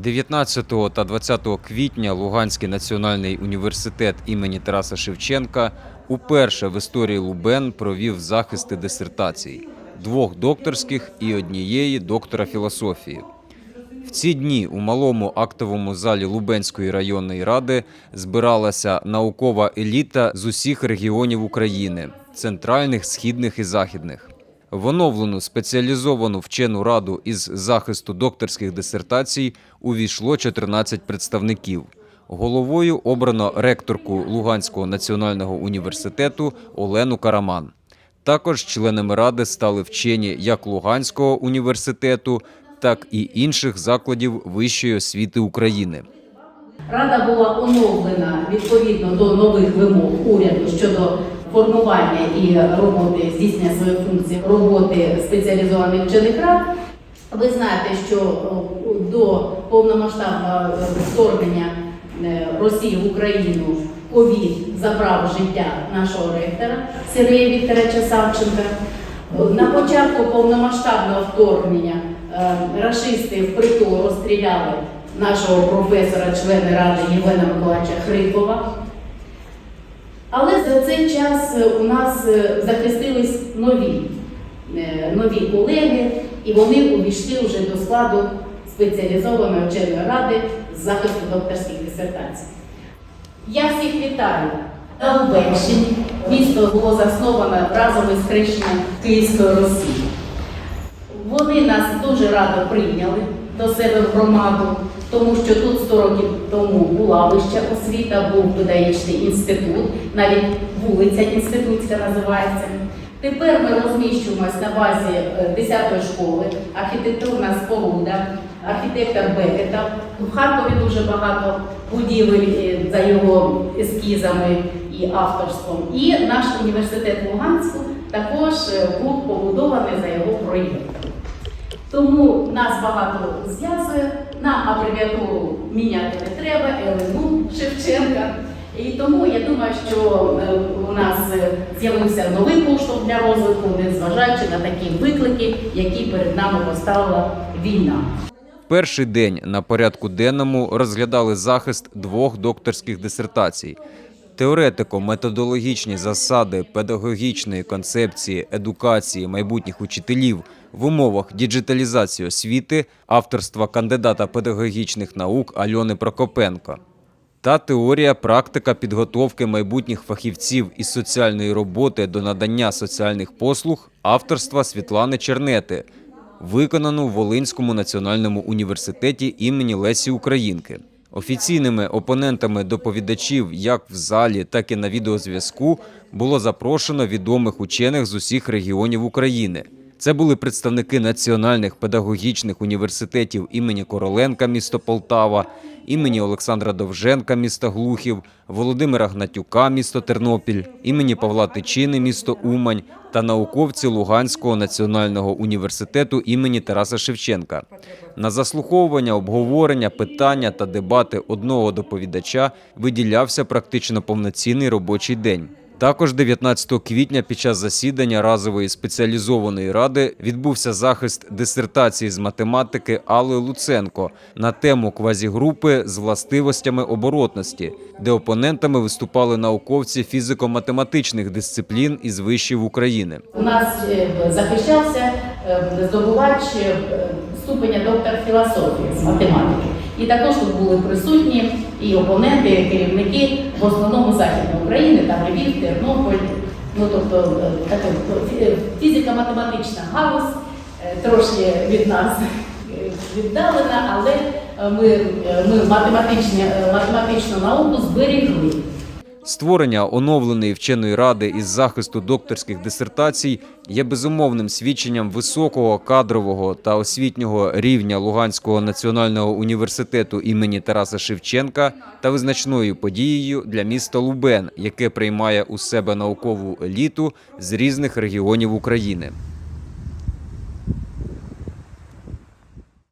19 та 20 квітня Луганський національний університет імені Тараса Шевченка уперше в історії Лубен провів захисти дисертацій двох докторських і однієї доктора філософії. В ці дні у малому актовому залі Лубенської районної ради збиралася наукова еліта з усіх регіонів України центральних, східних і західних. В оновлену спеціалізовану вчену раду із захисту докторських дисертацій увійшло 14 представників. Головою обрано ректорку Луганського національного університету Олену Караман. Також членами ради стали вчені як Луганського університету, так і інших закладів вищої освіти України. Рада була оновлена відповідно до нових вимог уряду щодо формування і роботи здійснення своїх функцій роботи спеціалізованих вчених рад. Ви знаєте, що е, до повномасштабного вторгнення е, Росії в Україну ковід забрав життя нашого ректора Сергія Вікторовича Савченка. На початку повномасштабного вторгнення е, рашисти впритул розстріляли нашого професора, члена ради Євгена Миколаївича Хрипова. Але за цей час е, у нас е, захистились нові, е, нові колеги, і вони увійшли вже до складу спеціалізованої вченої ради з захисту докторських дисертацій. Я всіх вітаю на Лубенщині. Місто було засновано разом із хрещенням Київської Росії. Вони нас дуже радо прийняли до себе в громаду, тому що тут 100 років тому була вища освіта, був педагогічний інститут, навіть вулиця інститутська називається. Тепер ми розміщуємось на базі е, 10-ї школи, архітектурна споруда, архітектор Бекета. В Харкові дуже багато будівель е, за його ескізами і авторством. І наш університет Луганську також е, був побудований за його проєктом. Тому нас багато зв'язує, нам абревіатуру міняти не треба, ЛНУ Шевченка. І тому я думаю, що е, у нас е, з'явився новий поштовх для розвитку, незважаючи на такі виклики, які перед нами поставила війна. Перший день на порядку денному розглядали захист двох докторських дисертацій. Теоретико-методологічні засади педагогічної концепції едукації майбутніх учителів в умовах діджиталізації освіти авторства кандидата педагогічних наук Альони Прокопенко та теорія практика підготовки майбутніх фахівців із соціальної роботи до надання соціальних послуг авторства Світлани Чернети, виконану в Волинському національному університеті імені Лесі Українки. Офіційними опонентами доповідачів як в залі, так і на відеозв'язку було запрошено відомих учених з усіх регіонів України. Це були представники національних педагогічних університетів імені Короленка, місто Полтава, імені Олександра Довженка, місто Глухів, Володимира Гнатюка, місто Тернопіль, імені Павла Тичини, місто Умань та науковці Луганського національного університету імені Тараса Шевченка. На заслуховування, обговорення, питання та дебати одного доповідача виділявся практично повноцінний робочий день. Також 19 квітня під час засідання разової спеціалізованої ради відбувся захист дисертації з математики Алли Луценко на тему квазігрупи з властивостями оборотності, де опонентами виступали науковці фізико-математичних дисциплін із вишів України. У нас е, захищався е, здобувач е, ступеня доктор філософії з математики. І також тут були присутні і опоненти, і керівники в основному Західної України, там Львів, Тернопіль, ну тобто е, така е, фізико-математична галузь, е, трошки від нас е, віддалена, але е, ми, е, ми е, математичну науку зберігли. Створення оновленої вченої ради із захисту докторських дисертацій є безумовним свідченням високого кадрового та освітнього рівня Луганського національного університету імені Тараса Шевченка та визначною подією для міста Лубен, яке приймає у себе наукову еліту з різних регіонів України.